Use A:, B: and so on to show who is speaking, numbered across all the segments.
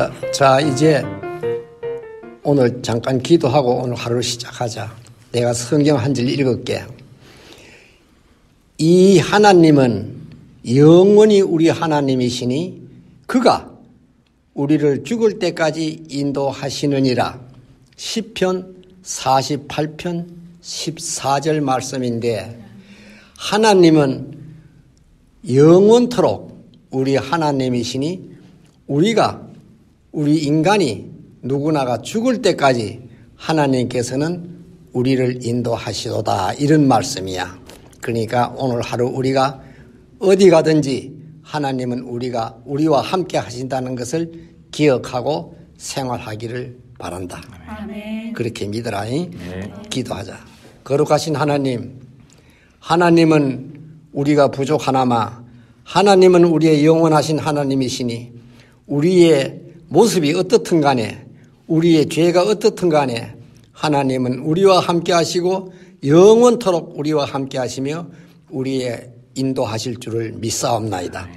A: 자, 자, 이제 오늘 잠깐 기도하고 오늘 하루를 시작하자. 내가 성경 한 절 읽을게. 이 하나님은 영원히 우리 하나님이시니 그가 우리를 죽을 때까지 인도하시느니라. 10편 48편 14절 말씀인데 하나님은 영원토록 우리 하나님이시니 우리가 우리 인간이 누구나가 죽을 때까지 하나님께서는 우리를 인도하시도다 이런 말씀이야. 그러니까 오늘 하루 우리가 어디 가든지 하나님은 우리가 우리와 함께 하신다는 것을 기억하고 생활하기를 바란다. 아멘. 그렇게 믿으라. 네. 기도하자. 거룩하신 하나님, 하나님은 우리가 부족하나마 하나님은 우리의 영원하신 하나님이시니 우리의 모습이 어떻든 간에 우리의 죄가 어떻든 간에 하나님은 우리와 함께 하시고 영원토록 우리와 함께 하시며 우리의 인도하실 줄을 믿사옵나이다.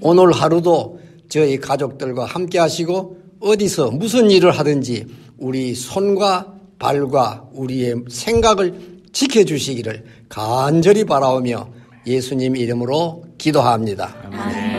A: 오늘 하루도 저희 가족들과 함께 하시고 어디서 무슨 일을 하든지 우리 손과 발과 우리의 생각을 지켜주시기를 간절히 바라오며 예수님 이름으로 기도합니다. 아멘.